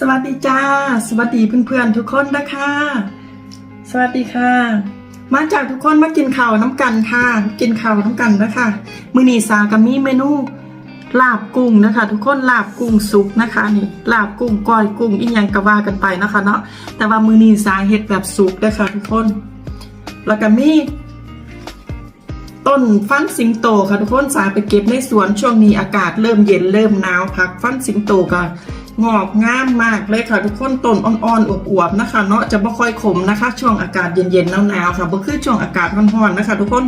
สวัสดีจ้า สวัสดีเพื่อนๆทุกคนนะคะ สวัสดีค่ะ มาจากทุกคนมากินข้าวน้ำกันค่ะ กินข้าวน้ำกันนะคะมือนีสากับมีเมนูลาบกุ้งนะคะ ทุกคนลาบกุ้งสุกนะคะนี่ลาบกุ้งก้อยกุ้งอีหยังก็ว่ากันไปนะคะเนาะแต่ว่ามือนีสาเฮ็ดแบบสุกนะคะทุกคน แล้วก็มีต้นฟันสิงโตค่ะทุกคนสาไปเก็บในสวนช่วงนี้อากาศเริ่มเย็นเริ่มหนาวพักฟันสิงโตก็ งอกงามมากเลยค่ะทุกคนต้นอ่อนๆอวบๆนะคะ เนาะจะไม่ค่อยขมนะคะ ช่วงอากาศเย็นๆหนาวๆค่ะบ่คือช่วงอากาศร้อนๆนะคะ ทุกคน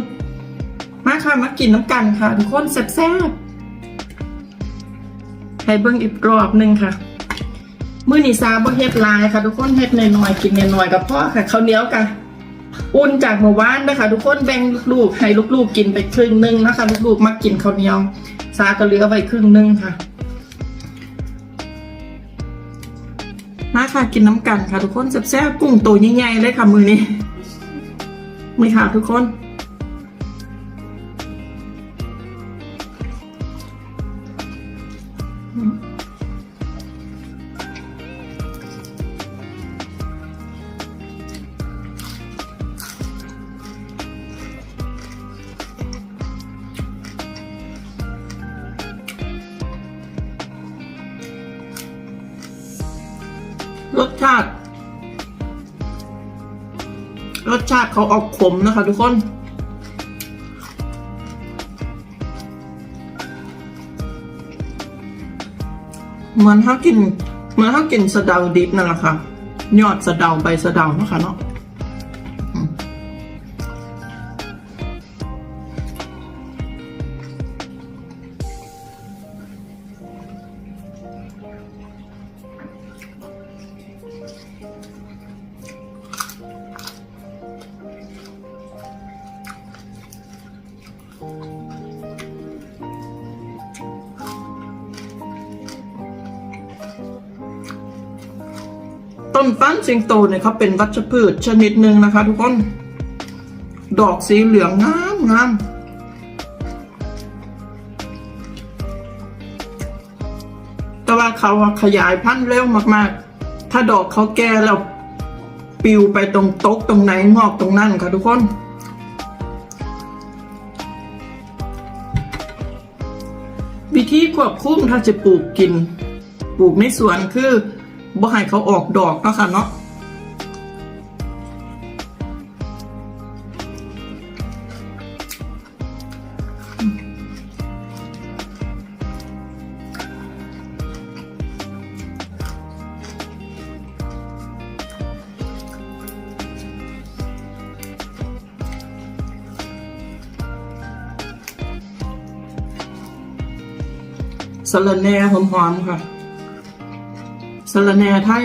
มาค่ะมากินน้ำกันค่ะ ทุกคนแซ่บๆให้เบิ่งอีกรอบหนึ่งค่ะมื้อนี้ซาบ่เฮ็ดลายค่ะ ทุกคนเฮ็ดน้อยๆกินน้อยๆกับพ่อค่ะข้าวเหนียวกันอุ่นจากเมื่อวานนะคะ ทุกคนแบ่งลูกๆให้ลูกๆกินไปครึ่งหนึงนะคะ ลูกๆมักกินข้าวเหนียวซาก็เหลือไว้ครึ่งหนึงค่ะ มาค่ะกินน้ำกันค่ะทุกคนแซ่บๆกุ้งตัวใหญ่ๆเลยค่ะมือนี้มีค่ะทุกคน รสชาติ รสชาติเขาออกขมนะคะทุกคนเหมือนถ้ากินเหมือนถ้ากินสะเดาดิบนั่นแหละค่ะ ยอดสะเดาใบสะเดานะคะเนาะ ต้นฟันสิงโตเนี่ยเขาเป็นวัชพืชชนิดหนึ่งนะคะ ทุกคน ดอกสีเหลืองงามงามแต่ว่าเขาขยายพันธุ์เร็วมากๆ ถ้าดอกเขาแก่แล้ว ปิวไปตรงต๊ะตรงไหนงอกตรงนั้นค่ะทุกคน ควบคุมถ้าจะปลูกกิน ปลูกในสวนคือบ่ให้เขาออกดอกเนาะค่ะเนาะ สะระแหน่หอมๆค่ะสะระแหน่ไทย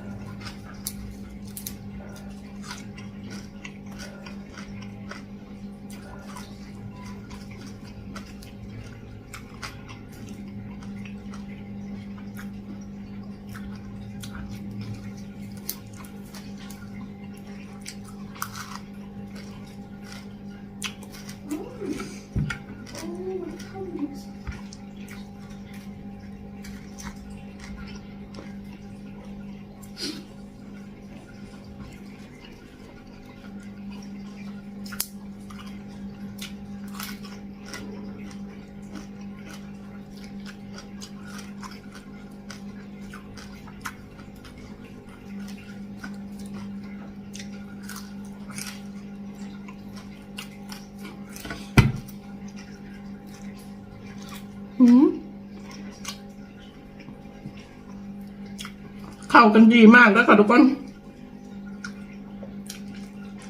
เข้ากันดีมากแล้วค่ะทุกคน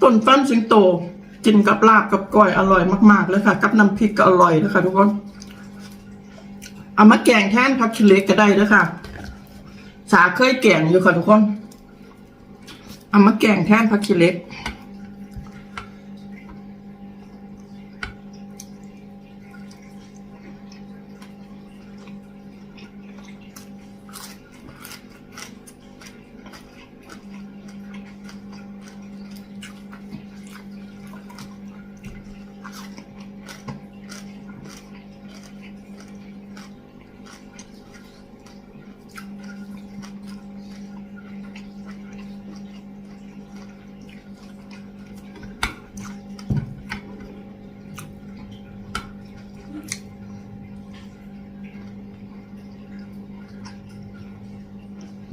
ต้นฟันสิงโตกินกับลาบกับก้อยอร่อยมากๆเลยค่ะ กับน้ำพริกก็อร่อยเลยค่ะทุกคนเอามาแกงแทนผักชีเล็กก็ได้เลยค่ะ สาเคยแกงอยู่ค่ะทุกคนเอามาแกงแทนผักชีเล็ก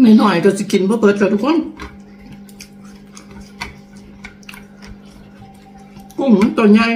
ไม่หน่อยก็จะกินเพื่อเปิดกับทุกคนกุ้งมันตัวใหญ่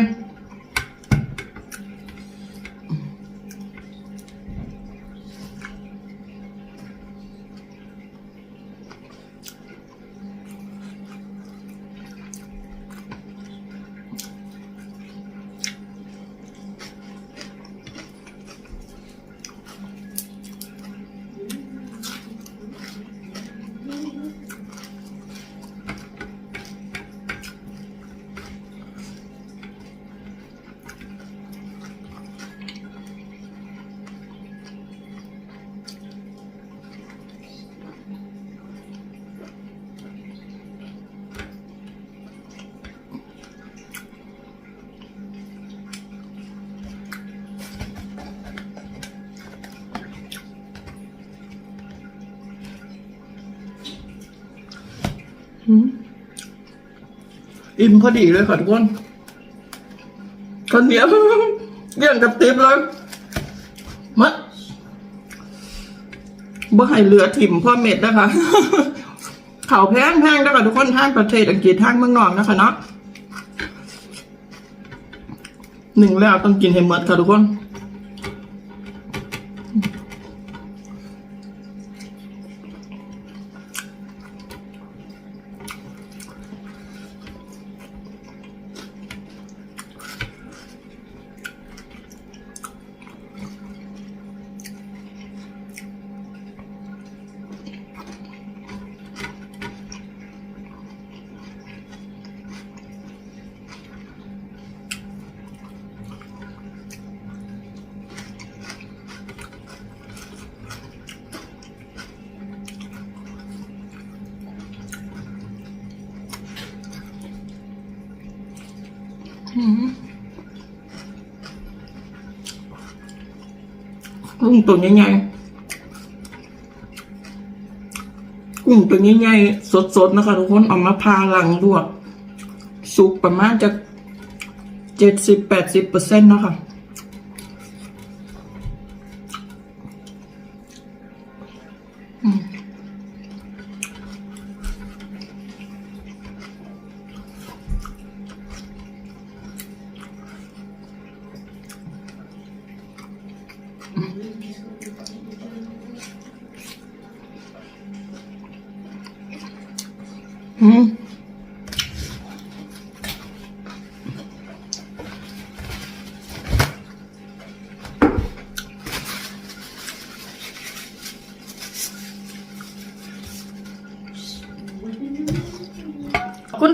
อิ่มพอดีเลยค่ะทุกคนข้าวเนียเรื่องกับติ๊บเลยมะบ่ให้เหลือถิ่มพ่อเม็ดนะคะข่าวแพงแพงนะคะทุกคนทางประเทศอังกฤษทางเมืองนอกนะคะเนาะหนึ่งแล้วต้องกินให้หมดค่ะทุกคน กุ้งตัวใหญ่ๆกุ้งตัวใหญ่ๆสดๆนะคะทุกคนเอามาพาหลังลวกสุกประมาณจะเจ็ดสิบแปดสิบเปอร์เซ็นต์นะคะอืม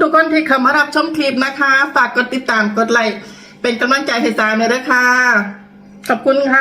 ทุกคนที่เข้ามารับชมคลิปนะคะ ฝากกดติดตามกดไลค์เป็นกำลังใจให้สาวหน่อยด้วยค่ะขอบคุณค่ะ